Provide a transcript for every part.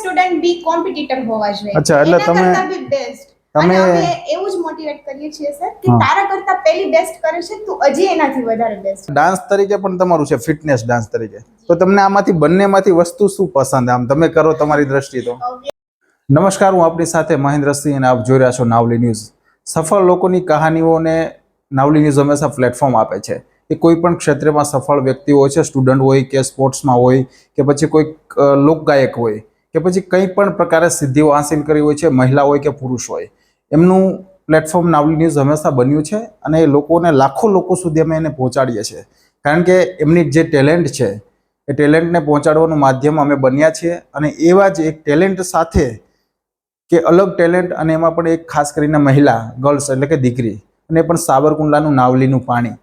Student બી competitor હોવા જોઈએ. અચ્છા, એટલે તમે- બી બેસ્ટ તમે- એવું જ મોટિવેટ કરીએ છીએ સર કે તારા કરતા પહેલી બેસ્ટ કરે છે તું હજી એનાથી વધારે બેસ્ટ ડાન્સ તરીકે પણ તમારું છે ફિટનેસ ડાન્સ તરીકે. તો તમને આમાંથી બંનેમાંથી વસ્તુ શું પસંદ આમ? તમે કરો તમારી દ્રષ્ટિએ તો. નમસ્કાર હું આપણી સાથે મહેન્દ્રસિંહ અને આપ જોઈ રહ્યા છો નાવલી ન્યૂઝ. સફળ લોકોની કહાનીઓને નાવલી ન્યૂઝ હંમેશા પ્લેટફોર્મ આપે છે. એ કોઈ પણ ક્ષેત્રમાં સફળ વ્યક્તિ હોય છે સ્ટુડન્ટ હોય કે સ્પોર્ટ્સમાં હોય કે પછી કોઈક લોકગાયક હોય કે પછી કંઈ પણ પ્રકારે સિદ્ધિઓ હાંસિલ કરી હોય છે મહિલા હોય કે પુરુષ હોય, એમનું પ્લેટફોર્મ નાવલી ન્યૂઝ હંમેશા બન્યું છે અને એ લોકોને લાખો લોકો સુધી અમે એને પહોંચાડીએ છીએ. કારણ કે એમની જે ટેલેન્ટ છે, એ ટેલેન્ટને પહોંચાડવાનું માધ્યમ અમે બન્યા છીએ અને એવા જ એક ટેલેન્ટ સાથે કે અલગ ટેલેન્ટ અને એમાં પણ એક ખાસ કરીને મહિલા ગર્લ્સ એટલે કે દીકરી અને પણ સાબરકુંડલાનું નાવલીનું પાણી.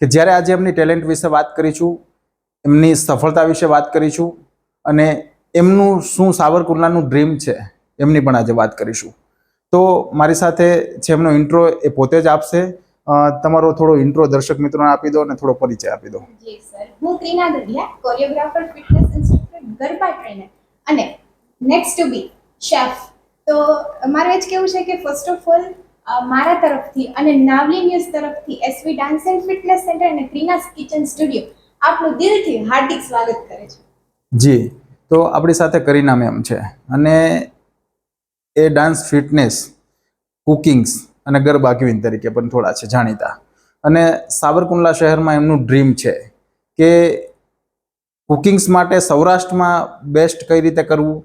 કે જ્યારે આજે એમની ટેલેન્ટ વિશે વાત કરીશું, એમની સફળતા વિશે વાત કરીશું અને એમનું શું સાવરકુંડલાનું ડ્રીમ છે એમની પણ આજે વાત કરીશું. તો મારી સાથે છે એમનો ઇન્ટ્રો એ પોતે જ આપશે. તમારો થોડો ઇન્ટ્રો દર્શક મિત્રોને આપી દો અને થોડો પરિચય આપી દો. જી સર. હું Kreena Dadiya choreographer fitness instructor garba trainer અને નેક્સ્ટ ટુ બી શેફ તો મારે જ કેવું છે કે ફર્સ્ટ ઓફ ઓલ મારા તરફથી અને નાવલી ન્યૂઝ તરફથી SV dance and fitness center અને ક્રીનાસ કિચન સ્ટુડિયો આપનું દિલથી હાર્દિક સ્વાગત કરે છે. જી. તો આપણી સાથે કરીના મેમ છે. અને એ ડાન્સ ફિટનેસ કુકિંગ્સ અને ગરબા ક્વીન તરીકે પણ થોડા છે, જાણીતા. અને સાબરકુંડલા શહેરમાં એમનું ડ્રીમ છે કે કુકિંગ્સ માટે સૌરાષ્ટ્રમાં બેસ્ટ કઈ રીતે કરવું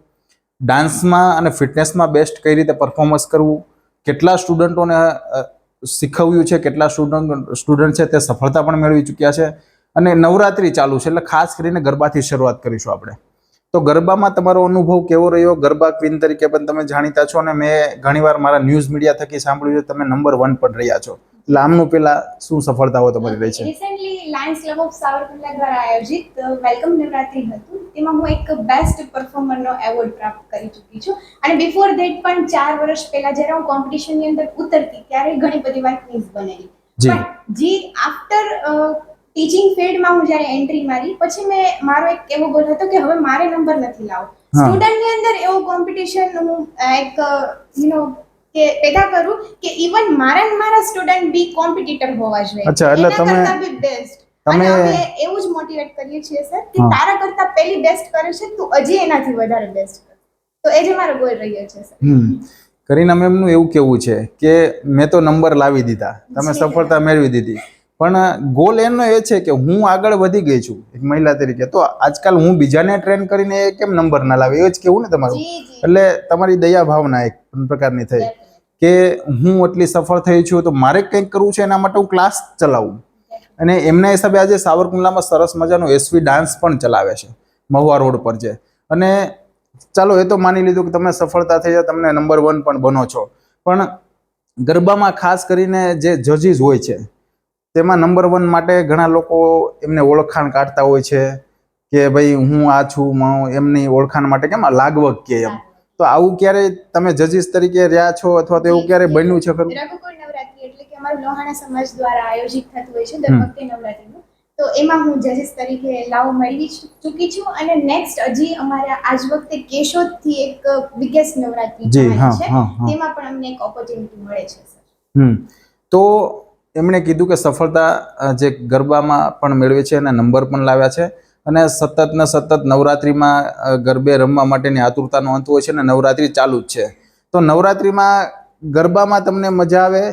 ડાન્સમાં અને ફિટનેસમાં બેસ્ટ કઈ રીતે પરફોર્મન્સ કરવું, કેટલા સ્ટુડન્ટોને શીખવ્યું છે, કેટલા સ્ટુડન્ટ સ્ટુડન્ટ છે તે સફળતા પણ મેળવી ચૂક્યા છે. અને નવરાત્રિ ચાલુ છે એટલે ખાસ કરીને ગરબાથી શરૂઆત કરીશું આપણે. તો ગરબામાં તમારો અનુભવ કેવો રહ્યો? ગરબા ક્વીન તરીકે પણ તમે જાણીતા છો અને મેં ઘણીવાર મારા ન્યૂઝ મીડિયા થકી સાંભળ્યું છે તમે નંબર વન પર રહ્યા છો. એટલે આમનું પેલા શું સફળતાઓ તમારી રહી છે? Recently Lions Club of Savarkundla દ્વારા આયોજિત વેલકમ નવરાત્રી હતું. તેમાં હું એક બેસ્ટ પરફોર્મરનો એવોર્ડ પ્રાપ્ત કરી ચૂકી છું. અને બિફોર ધેટ પણ ચાર વર્ષ પહેલા જ્યારે હું કોમ્પિટિશનની અંદર ઉતરતી ત્યારે ઘણી બધી વાર ક્વિઝ બનેલી. જી. પણ જી આફ્ટર ટીચિંગ ફિલ્ડમાં હું જ્યારે એન્ટ્રી મારી પછી મેં મારો એક એવો ગોલ હતો કે હવે મારે નંબર નથી લાવો સ્ટુડન્ટ સ્ટુડન્ટની અંદર એવો કોમ્પિટિશન હું એક યુ નો કે પેદા કરું કે ઇવન મારા મારા સ્ટુડન્ટ બી કોમ્પિટિટર હોવા જોઈએ. અચ્છા, એટલે તમે- બેસ્ટ તમે- એવું જ મોટિવેટ કરીએ છીએ સર કે તારા કરતા પેલી બેસ્ટ કરે છે તું હજી એનાથી વધારે બેસ્ટ કર. તો એ જ મારો ગોલ રહ્યો છે સર હમ. કરીના મેમનું એવું કેવું છે કે મેં તો નંબર લાવી દીધા. તમે સફળતા મેળવી દીધી. પણ ગોલ એનો એ છે કે હું આગળ વધી ગઈ છું એક મહિલા તરીકે. તો આજકાલ હું બીજાને ટ્રેન કરીને કેમ નંબર ના લાવે? એ જ કેવું ને તમારું? એટલે તમારી દયા ભાવના એક પ્રકારની થઈ. કે હું એટલી સફળ થઈ છું તો મારે કંઈક કરવું છે એના માટે હું ક્લાસ ચલાવું. અને એમના હિસાબે આજે સાવરકુંડલામાં સરસ મજાનો એસવી ડાન્સ પણ ચલાવે છે મહુવા રોડ પર છે અને ચાલો એ તો માની લીધું કે તમે સફળતા થઈ જાય તમને નંબર વન પણ બનો છો. પણ ગરબામાં ખાસ કરીને જે જજીસ હોય છે તેમાં નંબર વન માટે ઘણા લોકો એમને ઓળખાણ કાઢતા હોય છે કે ભાઈ હું આ છું એમની ઓળખાણ માટે કેમ લાગવક લાગવગ કે એમ. તો આવું ક્યારે તમે જજીસ તરીકે રહ્યા છો અથવા તો એવું ક્યારે બન્યું છે ખરું? એટલે કે અમારું લોહાણા સમાજ દ્વારા આયોજિત થતું હોય છે દર વખતે નવરાત્રીનું. તો એમાં હું જજીસ તરીકે લાવ મેળવી ચૂકી છું અને નેક્સ્ટ હજી અમારા આજ વખતે કેશોદથી એક બિગેસ્ટ નવરાત્રી છે. તેમાં પણ અમને એક ઓપોર્ચ્યુનિટી મળે છે સર. હમ. તો એમણે કીધું કે સફળતા જે ગરબામાં પણ મેળવે છે અને નંબર પણ લાવ્યા છે અને સતત ને સતત નવરાત્રિમાં ગરબે રમવા માટેની આતુરતાનો અંત હોય છે અને નવરાત્રિ ચાલુ જ છે. તો નવરાત્રિમાં ગરબામાં તમને મજા આવે?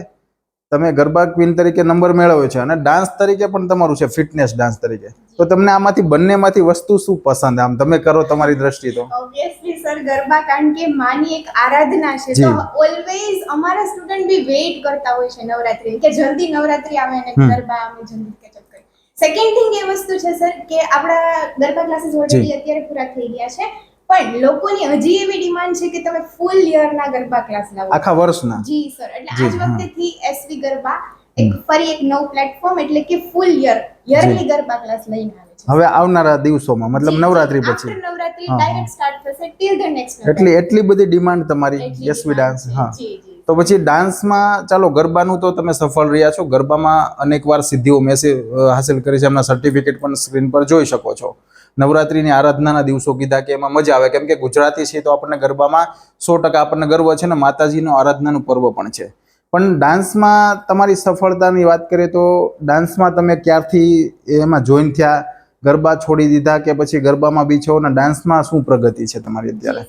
તમે ગરબા ક્વીન તરીકે નંબર મેળવ્યો છે અને ડાન્સ તરીકે પણ તમારું છે ફિટનેસ ડાન્સ તરીકે. તો તમને આમાંથી બંનેમાંથી વસ્તુ શું પસંદ? આમ તમે કરો તમારી દ્રષ્ટિ તો. ઓબવિયસલી સર ગરબા કારણ કે માની એક આરાધના છે. તો ઓલવેઝ અમારા સ્ટુડન્ટ બી વેઇટ કરતા હોય છે નવરાત્રી કે જલ્દી નવરાત્રી આવે અને ગરબા અમે જલ્દી કેચઅપ કરીએ. સેકન્ડ થિંગ એ વસ્તુ છે સર કે આપણા ગરબા ક્લાસીસ ઓલરેડી અત્યારે પૂરા થઈ ગયા છે. પણ લોકોની હજી એવી ડિમાન્ડ છે કે તમે ફૂલ યરના ગરબા ક્લાસ લાવો. આખા વર્ષના? જી સર એટલે આજ. વખતેથી એસવી ગરબા એક ફરી એક નવું પ્લેટફોર્મ એટલે કે full year yearly garba class લઈને આવે છે. હવે આવનારા દિવસોમાં મતલબ નવરાત્રી પછી. નવરાત્રી. ડાયરેક્ટ સ્ટાર્ટ થશે ટિલ ધ નેક્સ્ટ એટલી એટલી બધી ડિમાન્ડ તમારી યશવી ડાન્સ હા. જી જી. તો પછી ડાન્સમાં, ચાલો ગરબાનું તો તમે સફળ રહ્યા છો. ગરબામાં અનેકવાર સિદ્ધિઓ મેસેજ હાંસિલ કરી છે. એમના સર્ટિફિકેટ પણ સ્ક્રીન પર જોઈ શકો છો. નવરાત્રિની આરાધનાના દિવસો કીધા કે એમાં મજા આવે. કેમ કે ગુજરાતી છે તો આપણને ગરબામાં સો ટકા આપણને ગર્વ છે ને માતાજીનો આરાધનાનું પર્વ પણ છે. પણ ડાન્સમાં તમારી સફળતાની વાત કરીએ તો ડાન્સમાં તમે ક્યારથી એમાં જોઈન થયા? ગરબા છોડી દીધા કે પછી ગરબામાં બી છો? અને ડાન્સમાં શું પ્રગતિ છે તમારી અત્યારે?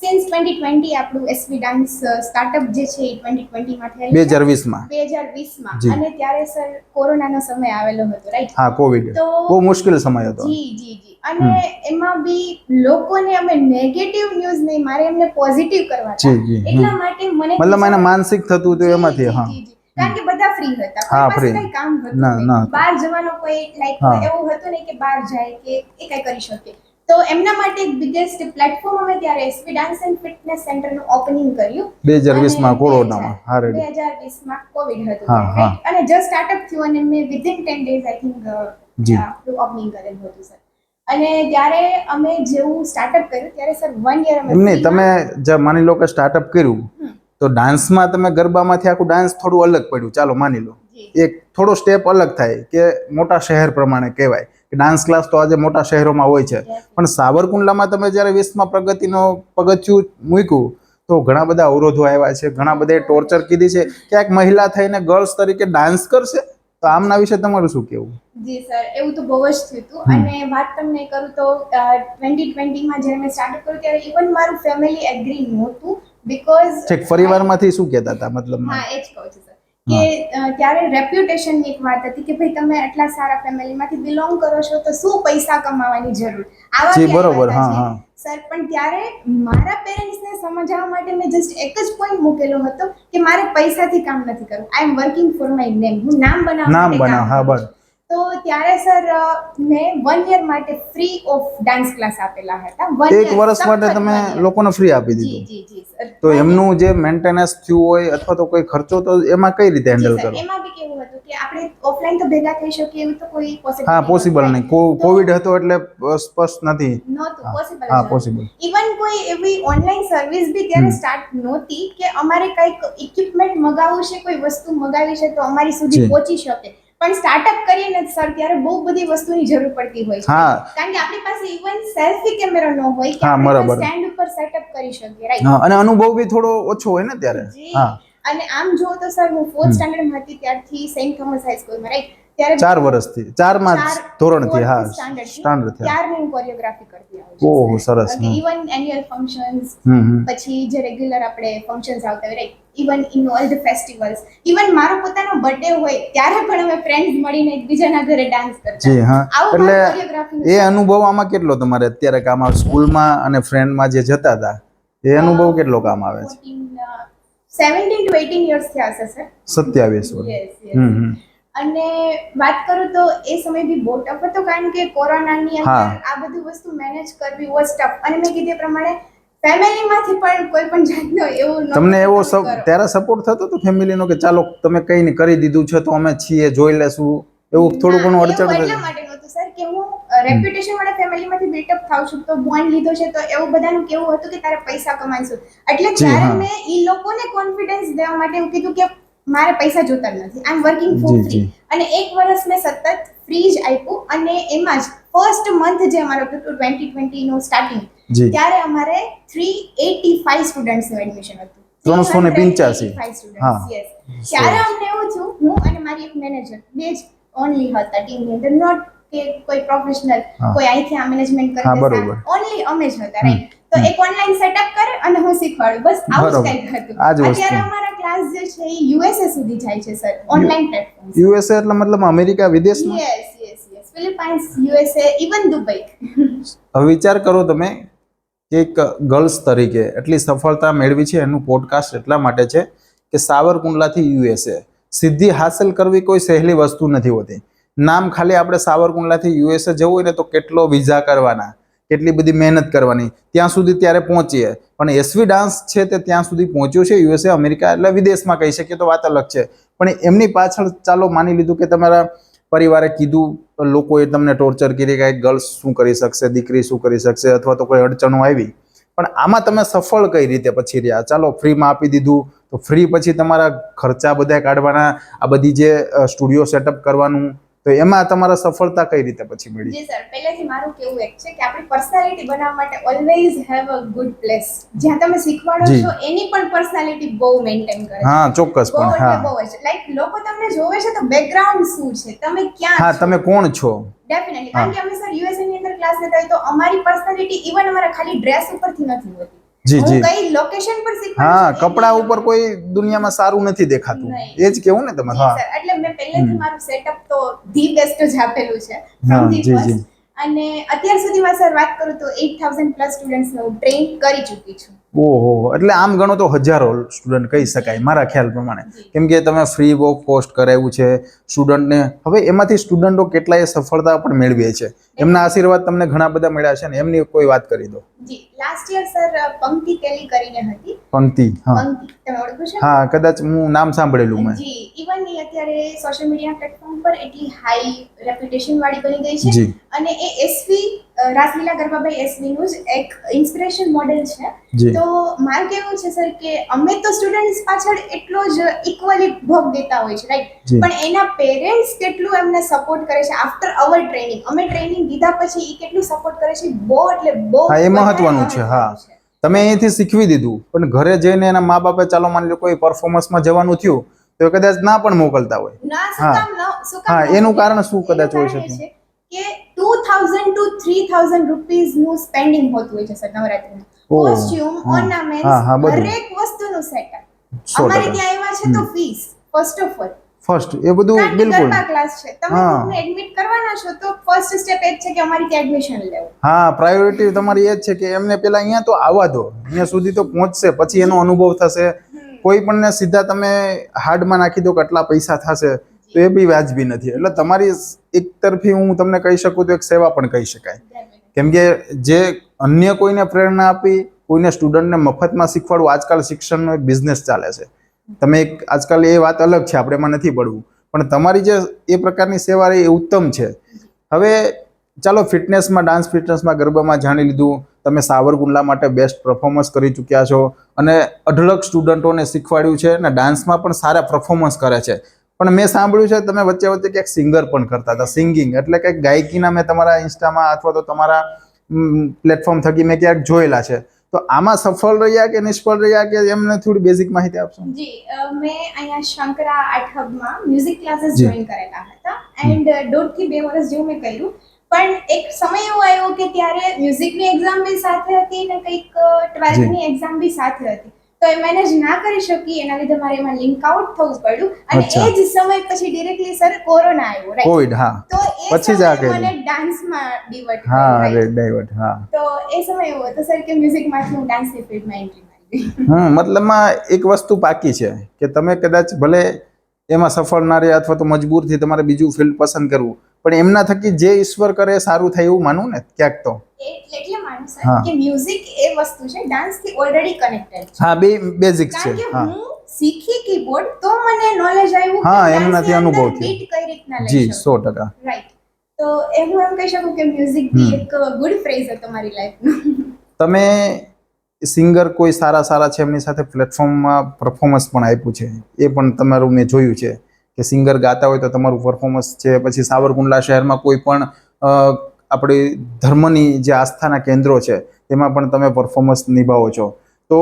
સિન્સ ટ્વેન્ટી ટ્વેન્ટી આપણું એસવી ડાન્સ સ્ટાર્ટઅપ જે છે એ ટ્વેન્ટી ટ્વેન્ટીમાં બે થયેલું હજાર વીસમાં. બે હજાર વીસમાં. જી. અને ત્યારે સર કોરોનાનો સમય આવેલો હતો રાઈટ હા કોવિડ તો બહુ મુશ્કેલ સમય હતો. જી જી જી. અને એમાં બી લોકોને અમે નેગેટિવ ન્યૂઝ નહીં મારે એમને પોઝિટિવ કરવા હમ. એટલા માટે મને મતલબ મને માનસિક થતું હતું એમાંથી હા. કારણ કે બધા ફ્રી હતા. હા, free. કઈ કામ હતું ના, ના બહાર જવાનો કોઈ લાઈક. એવું હતું નહીં કે બહાર જાય કે એ કઈ કરી શકે. તો એમના માટે એક બિગેસ્ટ પ્લેટફોર્મ અમે ત્યારે એસપી ડાન્સ એન્ડ ફિટનેસ સેન્ટરનું ઓપનિંગ કર્યું. બે હજાર વીસમાં અને કોરોનામાં. હા રેડી હજાર વીસમાં કોવિડ હતું? અને જસ્ટ સ્ટાર્ટઅપ થયું અને મેં within ten days I think G. Opening કરેલું હતું સર અને ત્યારે અમે જેવું સ્ટાર્ટઅપ કર્યું ત્યારે સર વન યર અમે નહીં તમે જે માની લો કે સ્ટાર્ટઅપ કર્યું તો ડાન્સમાં તમે ગરબામાંથી આખું ડાન્સ થોડું અલગ પડ્યું. ચાલો માની લો. એક થોડો સ્ટેપ અલગ થાય કે મોટા શહેર પ્રમાણે કહેવાય. કે ડાન્સ ક્લાસ તો આજે મોટા શહેરોમાં હોય છે. પણ સાવરકુંડલામાં તમે જ્યારે વીસમાં પ્રગતિનો પગથિયું મૂક્યું તો ઘણા બધા અવરોધો આવ્યા છે. ઘણા બધા ટોર્ચર કીધી છે. ક્યાંક મહિલા થઈને ગર્લ્સ તરીકે ડાન્સ કરશે? તો આમના વિશે તમારું શું કેવું જી સર એવું તો બહુ જ થયું હતું. અને વાત તમને કરું તો ટ્વેન્ટી ટ્વેન્ટીમાં જ્યારે મેં સ્ટાર્ટઅપ કર્યું ત્યારે ઇવન મારું ફેમિલી એગ્રી નહોતું બીકોઝ પરિવારમાંથી શું કહેતા હતા મતલબ હા એ જ કહું છું સર. કે ત્યારે ત્યારે રેપ્યુટેશનની એક વાત હતી કે ભાઈ તમે આટલા સારા ફેમિલીમાંથી બિલોંગ કરો છો તો શું પૈસા કમાવાની જરૂર? આવા બરોબર, હા હા, સર પણ ત્યારે મારા પેરેન્ટ્સને સમજાવવા માટે મેં જસ્ટ એક જ પોઈન્ટ મૂકેલો હતો કે મારે પૈસાથી કામ નથી કરવું. I am working for my name હું નામ બનાવવા નામ બનાવ હા બસ. તો ત્યારે સર મેં વન યર માટે ફ્રી ઓફ ડાન્સ ક્લાસ આપેલા હતા. એક વર્ષ માટે તમે લોકોને ફ્રી આપી દીધું. જી જી સર. તો એમનું જે મેન્ટેનન્સ થયું હોય અથવા તો કોઈ ખર્ચો તો એમાં કઈ રીતે હેન્ડલ કરો? એમાં બી કેવું હતું કે આપણે ઓફલાઈન તો ભેગા થઈ શકીએ એવું તો કોઈ પોસિબલ હા પોસિબલ નહીં. કો- કોવિડ હતો એટલે સ્પષ્ટ નથી. નહોતું પોસિબલ હા પોસિબલ ઇવન કોઈ એવી ઓનલાઈન સર્વિસ બી ત્યારે સ્ટાર્ટ નહોતી કે અમારે કંઈક ઇક્વિપમેન્ટ મગાવવું છે કોઈ વસ્તુ મગાવી છે તો અમારી સુધી પહોંચી શકે. પણ સ્ટાર્ટઅપ કરીએ ને સર ત્યારે બહુ બધી વસ્તુની જરૂર પડતી હોય છે. કારણ કે આપણી પાસે ઇવન સેલ્ફી કેમેરો ન હોય કે આપણે સ્ટેન્ડ ઉપર સેટઅપ કરી શકીએ રાઈટ હા અને અનુભવ બી થોડો ઓછો હોય ને ત્યારે. હા. અને આમ જો તો સર હું ફોર્થ સ્ટાન્ડર્ડમાં હતી ત્યારથી સેન્ટ થોમસ હાઈસ્કૂલમાં રાઈટ ત્યારે ચાર વર્ષથી. ચારમાં ધોરણથી હા સ્ટાન્ડર્ડ થયા. હું કોરિયોગ્રાફી કરતી આવું ઓહો સરસ. Even annual functions. પછી જે રેગ્યુલર આપણે ફંક્શન્સ આવતા હોય right even in all the festivals even મારો પોતાનો બર્થડે હોય ત્યારે પણ અમે ફ્રેન્ડ્સ મળીને એકબીજાના ઘરે ડાન્સ કરતા. જી હા. એટલે એ અનુભવ આમાં કેટલો તમારે? અત્યારે કામ આવે સ્કૂલમાં અને ફ્રેન્ડમાં જે જતા હતા એ અનુભવ કેટલો કામ આવે છે? 17 ટુ 18 યર્સ થયા હશે સર સત્યાવીસ વર્ષ. હમ હમ. અને વાત કરું તો એ સમય બી બહુ ટફ હતો કારણ કે કોરોનાની. અંદર આ બધી વસ્તુ મેનેજ કરવી વોઝ ટફ અને મેં કીધું પ્રમાણે ફેમિલીમાંથી પણ કોઈ પણ જાતનો એવું તમને એવો ત્યારે સપોર્ટ થતો હતો ફેમિલીનો કે ચાલો તમે કઈ નહીં કરી દીધું છે તો અમે છીએ જોઈ લેશું? એવું થોડું ઘણું અડચણ એટલા માટે નહોતું સર કે હું રેપ્યુટેશન વાળા ફેમિલીમાંથી બિલ્ટઅપ થાઉં છું તો બોન્ડ લીધો છે તો એવું બધાનું કેવું હતું કે તારે પૈસા કમાઈશું? એટલે જ્યારે મેં ઈ લોકોને કોન્ફિડન્સ દેવા માટે એવું કીધું કે મારે પૈસા જોતા નથી. I am working for free અને એક વર્ષ મેં સતત ફ્રી જ આપ્યું અને એમાં જ ફર્સ્ટ મંથ જે અમારો હતો ટ્વેન્ટી ટ્વેન્ટીનું સ્ટાર્ટિંગ ત્યારે અમારે થ્રી એટી નું એડમિશન હતું. 385 385 હા. ત્યારે અમને એવું થયું હું અને મારી એક મેનેજર બે જ ઓનલી હતા ટીમની અંદર. નોટ કે કોઈ પ્રોફેશનલ. કોઈ અહીંથી આ મેનેજમેન્ટ હા, ઓનલી અમે જ હતા રાઈટ તો એક ઓનલાઈન સેટઅપ કરે અને હું શીખવાડું. બસ આવું જ કંઈક હતું. આ જ અત્યારે અમારા ક્લાસ જે છે એ યુએસએ સુધી જાય છે સર ઓનલાઈન પ્લેટફોર્મ યુએસએ એટલે મતલબ અમેરિકા વિદેશમાં? Yes yes yes Philippines USA even Dubai હવે વિચાર કરો તમે કે એક ગર્લ્સ તરીકે એટલી સફળતા મેળવી છે એનું પોડકાસ્ટ એટલા માટે છે કે સાવરકુંડલાથી યુએસએ. સિદ્ધિ હાંસલ કરવી કોઈ સહેલી વસ્તુ નથી હોતી. નામ ખાલી આપણે સાવરકુંડલાથી યુએસએ જવું હોય ને તો કેટલો વિઝા કરવાના, કેટલી બધી મહેનત કરવાની, ત્યાં સુધી ત્યારે પહોંચીએ. પણ એસવી ડાન્સ છે તે ત્યાં સુધી પહોંચ્યું છે યુએસએ, અમેરિકા એટલે વિદેશમાં કહી શકીએ તો વાત અલગ છે. પણ એમની પાછળ ચાલો માની લીધું કે તમારા પરિવારે કીધું, લોકોએ તમને ટોર્ચર કરી, કે ગર્લ્સ શું કરી શકશે, દીકરી શું કરી શકશે, અથવા તો કોઈ અડચણો આવી. પણ આમાં તમે સફળ કઈ રીતે પછી રહ્યા? ચાલો, ફ્રીમાં આપી દીધું, તો ફ્રી પછી તમારા ખર્ચા બધા કાઢવાના, આ બધી જે સ્ટુડિયો સેટઅપ કરવાનું તો એમાં તમારા સફળતા કઈ રીતે પછી મળી? જી સર પહેલેથી મારું કેવું એક છે કે આપણી પર્સનાલિટી બનાવવા માટે always have a good place જ્યાં તમે શીખવાડો છો એની પણ પર્સનાલિટી બહુ મેન્ટેન કરે હા ચોક્કસ પણ હા. બહુ છે લાઈક લોકો તમને જોવે છે તો બેકગ્રાઉન્ડ શું છે? તમે ક્યાં હા તમે કોણ છો? ડેફિનેટલી કારણ કે અમે સર યુએસએ ની અંદર ક્લાસ લેતા હોય તો અમારી પર્સનાલિટી ઇવન અમારા ખાલી ડ્રેસ ઉપરથી નથી હોતી. જી જી. કઈ લોકેશન પર શીખવાડું હા કપડા ઉપર કોઈ દુનિયામાં સારું નથી દેખાતું. એ જ કેવું ને તમે હા. સર. એટલે મેં પહેલેથી મારું સેટઅપ તો ધી બેસ્ટ જ આપેલું છે. જી, જી. અને અત્યાર સુધીમાં સર વાત કરું તો એઇટ થાઉઝન્ડ પ્લસ સ્ટુડન્ટ્સ હું ટ્રેન કરી ચૂકી છું. ઓહો એટલે આમ ગણો તો હજારો સ્ટુડન્ટ કહી શકાય મારા ખ્યાલ પ્રમાણે. કેમ કે તમે ફ્રી ઓફ કોસ્ટ કરાવ્યું છે સ્ટુડન્ટને હવે એમાંથી સ્ટુડન્ટો કેટલાય સફળતા પણ મેળવીએ છે. એમના આશીર્વાદ તમને ઘણા બધા મળ્યા છે ને એમની કોઈ વાત કરી દો. જી લાસ્ટ યર સર પંક્તિ ટેલી કરીને હતી. પંક્તિ હા. પંક્તિ તમે ઓળખો છો? હા કદાચ હું નામ સાંભળેલું મેં. જી ઇવન અત્યારે સોશિયલ મીડિયા પ્લેટફોર્મ પર એટલી હાઈ રેપ્યુટેશન વાળી બની ગઈ છે. જી. અને એ એસવી રાસલીલા ગરબાભાઈ એસવી નું જ એક ઇન્સ્પિરેશન મોડેલ છે. તો મારું કેવું છે સર કે અમે તો સ્ટુડન્ટ્સ પાછળ એટલો જ ઇક્વલી ભોગ દેતા હોય છે રાઈટ પણ એના પેરેન્ટ્સ કેટલું એમને સપોર્ટ કરે છે આફ્ટર અવર ટ્રેનિંગ અમે ટ્રેનિંગ દીધા પછી એ કેટલું સપોર્ટ કરે છે? બહુ એટલે બહુ એ મહત્વનું છે, હા. તમે અહીંથી શીખવી દીધું પણ ઘરે જઈને એના મા બાપે ચાલો માની લો કોઈ પરફોર્મન્સમાં જવાનું થયું તો કદાચ ના પણ મોકલતા હોય. હા. એનું કારણ શું કદાચ હોઈ શકે? કે 2000 ટુ 3000 રૂપીઝનું સ્પેન્ડિંગ હોતું હોય છે સર નવરાત્રીમાં. કોસ્ટ્યુમ બધું. દરેક વસ્તુનું સેટઅપ અમારે ત્યાં એવા છે તો fees first of all first એ બધું બિલકુલ. ક્લાસ છે. તમે તમને એડમિટ કરવાના છો તો ફર્સ્ટ સ્ટેપ એ જ છે કે અમારી ત્યાં એડમિશન લેવું. હા પ્રાયોરિટી તમારી એ જ છે કે એમને પેલા અહીંયા તો આવવા દો. અહીંયા સુધી તો પહોંચશે પછી એનો અનુભવ થશે. કોઈ પણને સીધા તમે હાર્ડમાં નાખી દો કે આટલા પૈસા થશે. તો એ બી વાજબી નથી. એટલે તમારી એક તરફી હું તમને કહી શકું તો એક સેવા પણ કહી શકાય. કેમ કે જે અન્ય કોઈને પ્રેરણા આપી, કોઈને સ્ટુડન્ટને મફતમાં શીખવાડવું, આજકાલ શિક્ષણનો એક બિઝનેસ ચાલે છે. તમે એક, આજકાલ એ વાત અલગ છે, આપણે એમાં નથી પડવું પણ તમારી જે એ પ્રકારની સેવા એ ઉત્તમ છે. હવે ચાલો ફિટનેસમાં, ડાન્સ ફિટનેસમાં, ગરબામાં જાણી લીધું. તમે સાવરકુંડલા માટે બેસ્ટ પરફોર્મન્સ કરી ચૂક્યા છો. અને અઢળક સ્ટુડન્ટોને શીખવાડ્યું છે અને ડાન્સમાં પણ સારા પરફોર્મન્સ કરે છે. પણ મેં સાંભળ્યું છે તમે વચ્ચે વચ્ચે ક્યાંક સિંગર પણ કરતા હતા. સિંગિંગ એટલે કંઈક ગાયકીના મેં તમારા ઇન્સ્ટામાં અથવા તો તમારા પ્લેટફોર્મ થકી મેં ક્યાંક જોયેલા છે. તો આમાં સફળ રહ્યા કે નિષ્ફળ રહ્યા કે એમને થોડી બેઝિક માહિતી આપશો? જી મેં અહીંયા શંકરા આર્ટ હબમાં મ્યુઝિક ક્લાસીસ જોઈન કરેલા હતા. એન્ડ દોઢથી બે વર્ષ જેવું મેં કર્યું. પણ એક સમય એવો આવ્યો કે ત્યારે મ્યુઝિકની એક્ઝામ બી સાથે હતી ને કંઈક ટ્વેલ્થની એક્ઝામ બી સાથે હતી. તો એ મેનેજ ના કરી શકી એના લીધે મારે એમાં લિંક આઉટ થવું પડ્યું. અને એ જ સમય પછી ડિરેક્ટલી સર કોરોના આવ્યો રાઈટ કોવિડ હા. તો પછી જ આ સમયે મને. ડાન્સમાં ડિવર્ટ હા? ડાયવર્ટ હા. તો એ સમય એવો હતો સર કે મ્યુઝિકમાંથી હું ડાન્સની ફિલ્ડમાં એન્ટ્રી મારી હમ મતલબમાં એક વસ્તુ પાકી છે કે તમે કદાચ ભલે એમાં સફળ ના રહ્યા અથવા તો મજબૂરથી તમારે બીજું ફિલ્ડ પસંદ કરવું પણ એમના થકી જે ઈશ્વર કરે સારું થાય એવું માનું ને ક્યાંક તો? એટલે એટલે માનું સર હા. કે મ્યુઝિક એ વસ્તુ છે ડાન્સથી ઓલરેડી કનેક્ટેડ છે. હા બે બેઝિક છે હા. શીખી કીબોર્ડ તો મને નોલેજ આવ્યું હા, એમનાથી અનુભવ થયો. beat કઈ રીતના લઈ જી શકું? સો ટકા. રાઈટ તો એ હું એમ કહી શકું કે મ્યુઝિક બી હમ. એક ગુડ ફ્રેઝ હતો મારી લાઈફનો તમે સિંગર કોઈ સારા સારા છે એમની સાથે પ્લેટફોર્મમાં પરફોર્મન્સ પણ આપ્યું છે. એ પણ તમારું મેં જોયું છે. કે સિંગર ગાતા હોય તો તમારું પરફોર્મન્સ છે પછી સાવરકુંડલા શહેરમાં કોઈ પણ આપણી ધર્મની જે આસ્થાના કેન્દ્રો છે તેમાં પણ તમે પરફોર્મન્સ નિભાવો છો. તો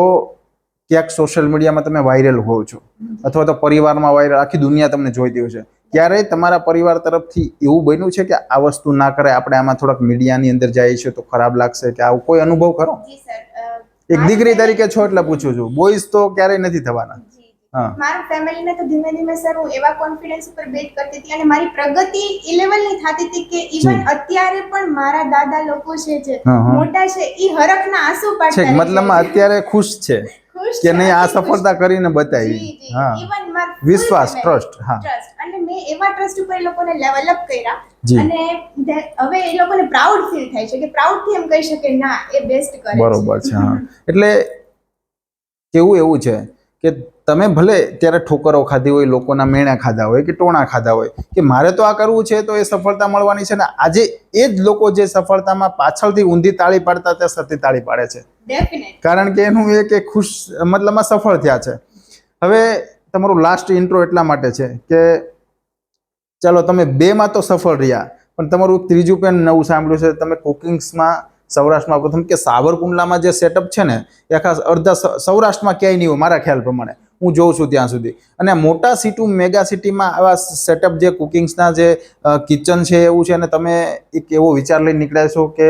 ક્યાંક સોશિયલ મીડિયામાં તમે વાયરલ હોવ છો અથવા તો પરિવારમાં વાયરલ આખી દુનિયા તમને જોઈતી હોય છે. ક્યારેય તમારા પરિવાર તરફથી એવું બન્યું છે કે આ વસ્તુ ના કરે આપણે આમાં થોડાક મીડિયાની અંદર જઈએ છીએ તો ખરાબ લાગશે કે આવું કોઈ અનુભવ ખરો? એક દીકરી તરીકે છો એટલે પૂછું છું. બોઈઝ તો ક્યારેય નથી થવાના. મારું ફેમિલીને તો ધીમે ધીમે સર હું એવા કોન્ફિડન્સ ઉપર બેટ કરતી હતી અને મારી પ્રગતિ એ લેવલની થતી હતી કે ઇવન અત્યારે પણ મારા દાદા લોકો છે જે. મોટા છે એ હરખના આંસુ છે પાડતા રહી મતલબમાં અત્યારે ખુશ છે કે નહીં આ સફળતા કરીને બતાવી. હા. વિશ્વાસ ટ્રસ્ટ હા. અને મેં એવા ટ્રસ્ટ ઉપર એ લોકોને લેવલ અપ કર્યા. અને હવે એ લોકોને પ્રાઉડ ફીલ થાય છે કે પ્રાઉડથી એમ કહી શકે ના એ બેસ્ટ કરે બરોબર છે હા. એટલે કેવું એવું છે કે તમે ભલે ત્યારે ઠોકરો ખાધી હોય લોકોના મેણા ખાધા હોય કે ટોણા ખાધા હોય કે મારે તો આ કરવું છે તો એ સફળતા મળવાની છે ને આજે એ જ લોકો જે સફળતામાં પાછળથી ઊંધી તાળી પાડતા તે સતી તાળી પાડે છે. કારણ કે એનું એ કે ખુશ મતલબમાં સફળ થયા છે. હવે તમારું લાસ્ટ ઇન્ટ્રો એટલા માટે છે કે ચાલો તમે બેમાં તો સફળ રહ્યા પણ તમારું ત્રીજું પેન નવું સાંભળ્યું છે. તમે કુકિંગ્સમાં સૌરાષ્ટ્રમાં પ્રથમ કે સાવરકુંડલામાં જે સેટઅપ છે ને એ ખાસ અડધા સૌરાષ્ટ્રમાં ક્યાંય નહીં હોય મારા ખ્યાલ પ્રમાણે. હું જોઉં છું ત્યાં સુધી. અને મોટા સિટી મેગા સિટીમાં આવા સેટઅપ જે કુકિંગ્સના જે કિચન છે એવું છે અને તમે એક એવો વિચાર લઈને નીકળ્યા છો કે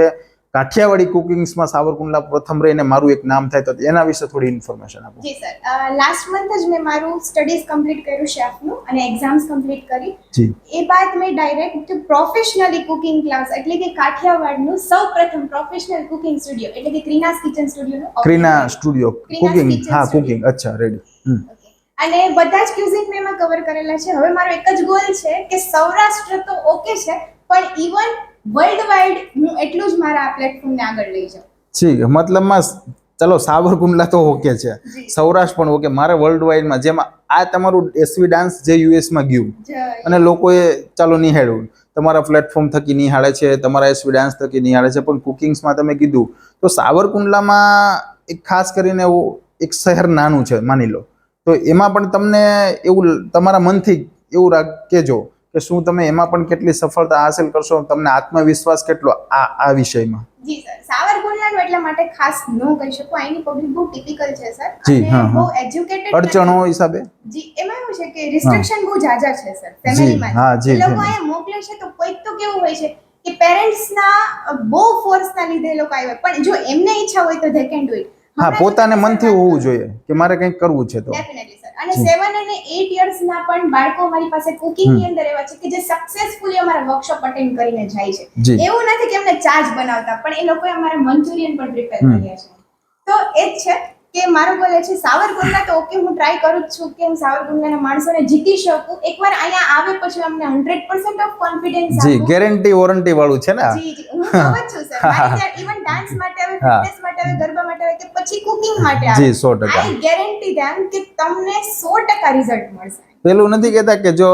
કાઠિયાવાડી કુકિંગ્સમાં સાવરકુંડલા પ્રથમ રહીને મારું એક નામ થાય તો એના વિશે થોડી ઇન્ફોર્મેશન આપો. જી સર. લાસ્ટ મંથ જ મેં મારું સ્ટડીઝ કમ્પ્લીટ કર્યું શેફનું અને એક્ઝામ્સ કમ્પ્લીટ કરી. જી. એ બાદ મેં ડાયરેક્ટ પ્રોફેશનલી કુકિંગ ક્લાસ એટલે કે કાઠિયાવાડનું સૌ પ્રથમ પ્રોફેશનલ કુકિંગ સ્ટુડિયો એટલે કે ક્રિનાસ કિચન સ્ટુડિયોનું ક્રિના સ્ટુડિયો કુકિંગ હા કુકિંગ અચ્છા રેડી અને બધા જ ક્યુઝિન મેં એમાં કવર કરેલા છે. હવે મારો એક જ ગોલ છે કે સૌરાષ્ટ્ર તો ઓકે છે પણ ઇવન વર્લ્ડ વાઇડ હું એટલું જ મારા આ પ્લેટફોર્મને આગળ લઈ જાઉં. ઠીક મતલબમાં ચલો સાવરકુંડલા તો ઓકે છે. સૌરાષ્ટ્ર પણ ઓકે મારે વર્લ્ડ વાઇડમાં જેમાં આ તમારું એસવી ડાન્સ જે યુએસમાં ગયું. અને લોકોએ ચાલો નિહાળ્યું. તમારા પ્લેટફોર્મ થકી નિહાળે છે તમારા એસવી ડાન્સ થકી નિહાળે છે પણ કુકિંગ્સમાં તમે કીધું. તો સાવરકુંડલામાં એક ખાસ કરીને એવું એક શહેર નાનું છે માની લો. તો એમાં પણ તમને એવું તમારા મનથી એવું રાખ કહેજો કે શું તમે એમાં પણ કેટલી સફળતા હાંસલ કરશો તમને આત્મવિશ્વાસ કેટલો આ આ વિષયમાં? જી સર. સાવરકુંડલાનું એટલા માટે ખાસ ન કહી શકું. અહીંની પબ્લિક બહુ ટિપિકલ છે સર. જી, હા, બહુ. એજ્યુકેટેડ અડચણો હિસાબે? જી એમાં એવું છે કે રિસ્ટ્રિક્શન બહુ જાજા છે સર ફેમિલીમાં હા, જી, લોકો. અહીંયા મોકલે છે તો કોઈક તો કેવું હોય છે કે પેરેન્ટ્સના બહુ ફોર્સના લીધે લોકો આવ્યા. પણ જો એમને ઈચ્છા હોય તો ધે કેન ડુ ઇટ હા પોતાને મનથી હોવું જોઈએ કે મારે કંઈક કરવું છે તો. અને 7 અને સેવન અને ના પણ બાળકો મારી પાસે કુકિંગની અંદર એવા છે કે જે સક્સેસફુલી અમારા વર્કશોપ અટેન્ડ કરીને જાય છે. એવું નથી કે એમને ચાર્જ બનાવતા પણ એ લોકોએ અમારા મંચુરિયન પણ પ્રિપેર. કર્યા છે. તો એ જ છે. કે મારો એ છે સાવરકુંડલા તો ઓકે હું ટ્રાય કરું જ છું કે હું સાવરકુંડલાના માણસોને જીતી શકું? એકવાર અહીંયા આવે પછી અમને હંડ્રેડ પર્સન્ટ ઓફ કોન્ફિડન્સ જી ગેરંટી વોરંટી વાળું છે ને જી જી હું કહું છું સર મારે ઇવન ડાન્સ માટે આવે ફિટનેસ માટે આવે ગરબા માટે આવે કે પછી કુકિંગ માટે આવે. જી સો ટકા. આઈ ગેરંટી ધેમ કે તમને સો ટકા રિઝલ્ટ મળશે. પેલું નથી કહેતા કે જો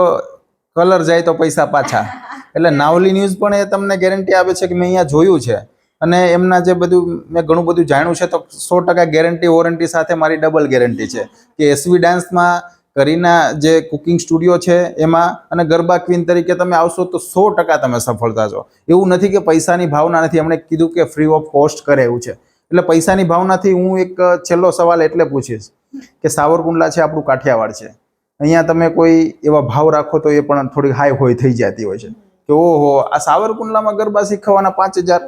કલર જાય તો પૈસા પાછા. એટલે નાવલી ન્યૂઝ પણ એ તમને ગેરંટી આપે છે કે મેં અહીંયા જોયું છે. અને એમના જે બધું મેં ઘણું બધું જાણ્યું છે, તો સો ટકા ગેરંટી વોરંટી સાથે મારી ડબલ ગેરંટી છે કે એસવી ડાન્સમાં કરીના જે કુકિંગ સ્ટુડિયો છે એમાં અને ગરબા ક્વીન તરીકે તમે આવશો તો સો ટકા તમે સફળતા છો. એવું નથી કે પૈસાની ભાવના નથી, એમણે કીધું કે ફ્રી ઓફ કોસ્ટ કરે એવું છે. એટલે પૈસાની ભાવનાથી હું એક છેલ્લો સવાલ એટલે પૂછીશ કે સાવરકુંડલા છે, આપણું કાઠિયાવાડ છે. અહીંયા તમે કોઈ એવા ભાવ રાખો તો એ પણ થોડી હાઈ હોય થઈ જતી હોય છે. કે ઓહો, આ સાવરકુંડલામાં ગરબા શીખવાના પાંચ હજાર?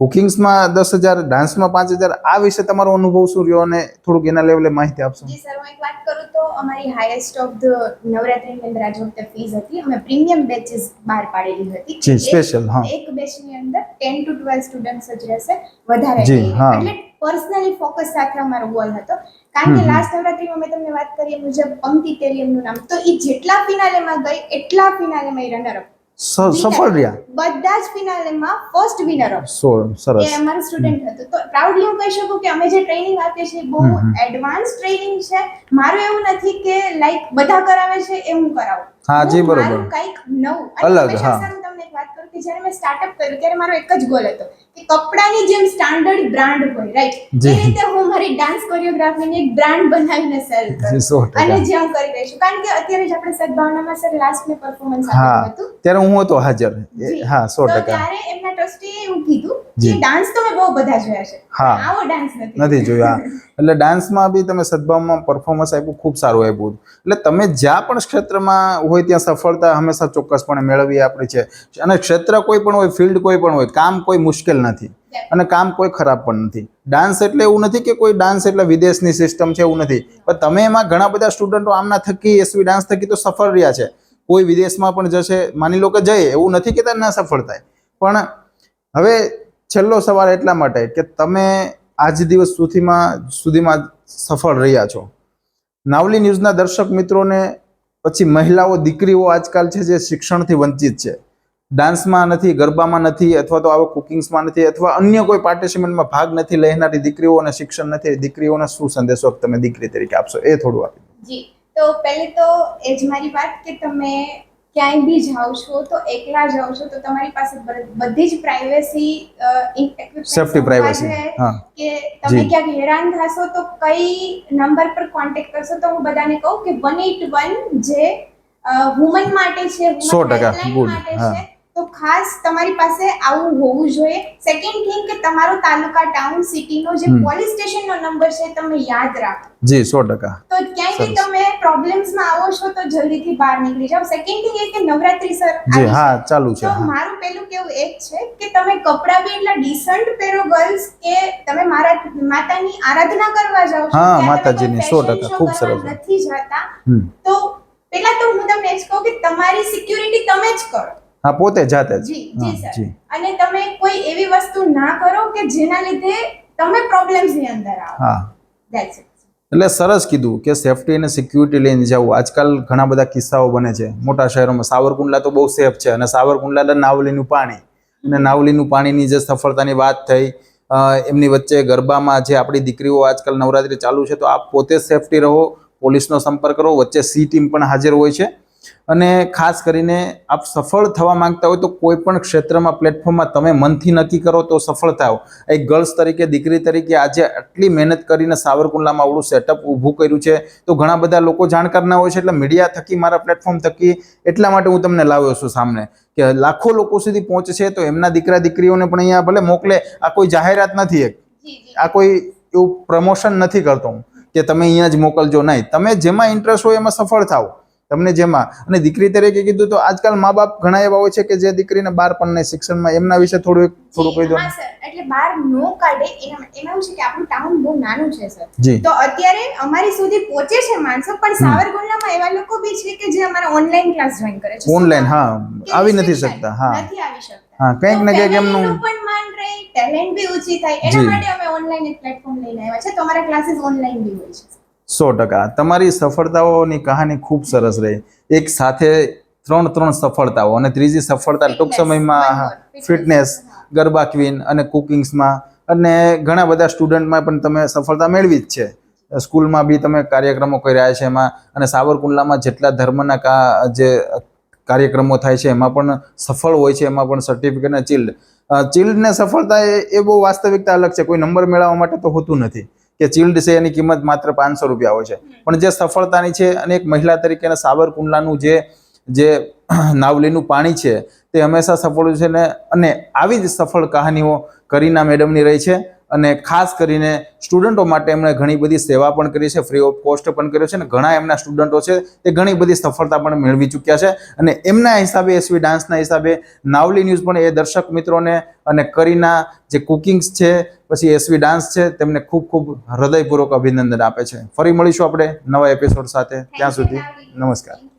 કુકિંગ્સમાં દસ હજાર ડાન્સમાં પાંચ હજાર આ વિશે તમારો અનુભવ શું રહ્યો અને થોડુંક એના લેવલે માહિતી આપશો જી સર હું એક વાત કરું તો અમારી હાઈએસ્ટ ઓફ ધ નવરાત્રીની અંદર આજ વખતે ફીસ હતી અમે પ્રીમિયમ બેચીસ બહાર પાડેલી હતી જી, એક- હા. એક બેચની અંદર 10 ટુ 12 સ્ટુડન્ટ્સ જ રહેશે વધારે જી, હા. એટલે પર્સનલી ફોકસ સાથે અમારો ગોલ હતો કારણ કે. લાસ્ટ નવરાત્રીમાં મેં તમને વાત કરી મુજબ પંક્તિ તેરિયમનું નામ તો એ જેટલા ફિનાલેમાં ગઈ એટલા ફિનાલેમાં એ રનર અપ સફળ રહ્યા. બધા જ ફિનાલેમાં ફર્સ્ટ વિનર સો સરસ. એ અમારું સ્ટુડન્ટ હતો. તો પ્રાઉડલી હું કહી શકું કે અમે જે ટ્રેનિંગ આપીએ છીએ બહુ. એડવાન્સ ટ્રેનિંગ છે. મારું એવું નથી કે લાઈક બધા કરાવે છે એ હું કરાવું. હા, જી, બરોબર. કંઈક નવું. અલગ, હા. તમને એક વાત કે જ્યારે મેં સ્ટાર્ટઅપ કર્યું ત્યારે મારો એક જ ગોલ હતો કે કપડાની જેમ સ્ટાન્ડર્ડ બ્રાન્ડ હોય રાઈટ. એ રીતે હું મારી ડાન્સ કોરિયોગ્રાફીની એક બ્રાન્ડ બનાવીને સેલ કરું. અને જે હું કરી રહી છું કારણ કે અત્યારે જ આપણે સદભાવનામાં સર લાસ્ટ મેં પરફોર્મન્સ આપ્યું હતું. ત્યારે હું હતો હાજર. હા સો તો ટકા. ત્યારે એમના ટ્રસ્ટીએ એવું કીધું જી. ડાન્સ તો મેં બહુ બધા જોયા છે. હા. આવો ડાન્સ નથી. નથી જોયું. એટલે ડાન્સમાં બી તમે સદભાવમાં પરફોર્મન્સ આપ્યું ખૂબ સારું આપ્યું. એટલે તમે જ્યાં પણ ક્ષેત્રમાં હોય ત્યાં સફળતા હંમેશા ચોક્કસપણે મેળવી આપણી છે. અને ક્ષેત્ર કોઈ પણ હોય ફિલ્ડ કોઈ પણ હોય કામ કોઈ મુશ્કેલ નથી. અને કામ કોઈ ખરાબ પણ નથી. ડાન્સ એટલે એવું નથી કે કોઈ ડાન્સ એટલે વિદેશની સિસ્ટમ છે એવું નથી. પણ તમે એમાં ઘણા બધા સ્ટુડન્ટો આમના થકી એસવી ડાન્સ થકી તો સફળ રહ્યા છે. કોઈ વિદેશમાં પણ જશે માની લો કે જઈએ એવું નથી કે ના સફળ થાય. પણ હવે છેલ્લો સવાલ એટલા માટે કે તમે આજ દિવસ સુધીમાં સુધીમાં સફળ રહ્યા છો. નાવલી ન્યૂઝના દર્શક મિત્રોને પછી મહિલાઓ, દીકરીઓ આજકાલ છે જે શિક્ષણથી વંચિત છે. ડાન્સમાં નથી, ગરબામાં નથી, અથવા તો આવા કુકિંગ્સમાં નથી, અથવા અન્ય કોઈ પાર્ટિસિપેન્ટમાં ભાગ નથી લેનારી દીકરીઓને શિક્ષણ નથી, દીકરીઓને શું સંદેશો તમે દીકરી તરીકે આપશો? એ થોડું આપી જી, તો પહેલી તો એ જ મારી વાત કે તમે ક્યાંય બી જાઓ છો તો એકલા જાઓ છો તો તમારી પાસે બધી જ પ્રાઇવેસી સેફટી પ્રાઇવેસી કે તમે ક્યાંક હેરાન થશો તો કઈ નંબર પર કોન્ટેક્ટ કરશો તો હું બધાને કહું કે વન એટ વન જે વુમન માટે છે સો ટકા, માટે છે તો ખાસ તમારી પાસે આવું હોવું જોઈએ. સેકન્ડ થિંગ કે તમારો તાલુકા ટાઉન સિટીનો જે પોલીસ પોલીસ સ્ટેશનનો નંબર છે તમે યાદ રાખો. જી 100% તો ક્યાંય બી. તમે પ્રોબ્લેમ્સમાં આવો છો તો જલ્દીથી બહાર નીકળી જાઓ. સેકન્ડ થિંગ એ કે નવરાત્રી સર જી હા ચાલુ છે તો મારું પેલું કેવું એક છે કે તમે કપડાં બી એટલા ડિસન્ટ પહેરો ગર્લ્સ કે તમે મારા માતાની આરાધના કરવા જાઓ છો? હા, માતાજીની, 100% ખૂબ સરસ. નથી જતા. તો પહેલા તો હું તમને એ જ કહું કે તમારી સિક્યુરિટી તમે જ કરો. હા પોતે જાતે જ. જી જી અને તમે કોઈ એવી વસ્તુ ના કરો કે જેના લીધે તમે પ્રોબ્લેમ્સની અંદર આવો. હા. ધેટ્સ ઇટ એટલે સરસ કીધું કે સેફટી અને સિક્યુરિટી લઈને જવું. આજકાલ ઘણા બધા કિસ્સાઓ બને છે. મોટા શહેરોમાં સાવરકુંડલા તો બહુ સેફ છે અને સાવરકુંડલા એટલે નાવલીનું પાણી. અને નાવલીનું પાણીની જે સફળતાની વાત થઈ એમની વચ્ચે ગરબામાં જે આપણી દીકરીઓ આજકાલ નવરાત્રી ચાલુ છે તો આપ પોતે સેફટી રહો પોલીસનો સંપર્ક કરો વચ્ચે સી ટીમ પણ હાજર હોય છે. અને ખાસ કરીને આપ સફળ થવા માંગતા હોય તો કોઈ પણ ક્ષેત્રમાં પ્લેટફોર્મમાં તમે મનથી નક્કી કરો તો સફળ થાવ એક ગર્લ્સ તરીકે દીકરી તરીકે આજે આટલી મહેનત કરીને સાવરકુંડલામાં આવડું સેટઅપ ઊભું કર્યું છે. તો ઘણા બધા લોકો જાણકાર ના હોય છે એટલે મીડિયા થકી મારા પ્લેટફોર્મ થકી એટલા માટે હું તમને લાવ્યો છું સામને. કે લાખો લોકો સુધી પહોંચશે તો એમના દીકરા દીકરીઓને પણ અહીંયા ભલે મોકલે આ કોઈ જાહેરાત નથી એક. આ કોઈ એવું પ્રમોશન નથી કરતો હું કે તમે અહીંયા જ મોકલજો નહીં. તમે જેમાં ઇન્ટરેસ્ટ હોય એમાં સફળ થાવ તમને જેમાં. અને દીકરી તરીકે કીધું તો આજકાલ મા બાપ ઘણા એવા હોય છે કે જે દીકરીને બાર પણ શિક્ષણમાં એમના વિશે થોડું એક થોડું કહી દો. એટલે બહાર નો કાઢે એમાં એવું છે કે આપણું ટાઉન બહુ નાનું છે સર. તો અત્યારે અમારી સુધી પહોંચે છે માણસો પણ સાવરકુંડલામાં એવા લોકો બી છે કે જે અમારા ઓનલાઈન ક્લાસ જોઈન કરે છે. ઓનલાઈન હા. આવી નથી શકતા હા. નથી આવી શકતા. હા કંઈક ને કંઈક એમનું પણ માન રહે ટેલેન્ટ બી ઊંચી થાય. એના માટે અમે ઓનલાઈન એક પ્લેટફોર્મ લઈને આવ્યા છે. તો અમારા ક્લાસીસ ઓનલાઈન બી હોય છે સો ટકા. તમારી સફળતાઓની કહાની ખૂબ સરસ રહી. એક સાથે ત્રણ ત્રણ સફળતાઓ અને ત્રીજી સફળતા ટૂંક સમયમાં ફિટનેસ ગરબા ક્વીન અને કુકિંગ્સમાં અને ઘણા બધા સ્ટુડન્ટમાં પણ તમે સફળતા મેળવી જ છે. સ્કૂલમાં બી તમે કાર્યક્રમો કર્યા છે એમાં. અને સાવરકુંડલામાં જેટલા ધર્મના કા જે કાર્યક્રમો થાય છે એમાં પણ સફળ હોય છે એમાં પણ સર્ટિફિકેટ અને ચિલ્ડ. ચિલ્ડને સફળતા એ બહુ વાસ્તવિકતા અલગ છે. કોઈ નંબર મેળવવા માટે તો હોતું નથી. કે ચિલ્ડ છે એની કિંમત માત્ર પાંચસો રૂપિયા હોય છે. પણ જે સફળતાની છે અને એક મહિલા તરીકે સાબરકુંડલાનું જે જે નાવલીનું પાણી છે તે હંમેશા સફળ છે ને અને આવી જ સફળ કહાનીઓ કરીના મેડમની રહી છે. અને ખાસ કરીને સ્ટુડન્ટો માટે એમણે ઘણી બધી સેવા પણ કરી છે ફ્રી ઓફ કોસ્ટ પણ કર્યો છે અને ઘણા એમના સ્ટુડન્ટો છે તે ઘણી બધી સફળતા પણ મેળવી ચૂક્યા છે. અને એમના હિસાબે એસવી ડાન્સના હિસાબે નાવલી ન્યૂઝ પણ એ દર્શક મિત્રોને અને કરીના જે કુકિંગ્સ છે પછી એસવી ડાન્સ છે તેમને ખૂબ ખૂબ હૃદયપૂર્વક અભિનંદન આપે છે. ફરી મળીશું આપણે નવા એપિસોડ સાથે. ત્યાં સુધી નમસ્કાર.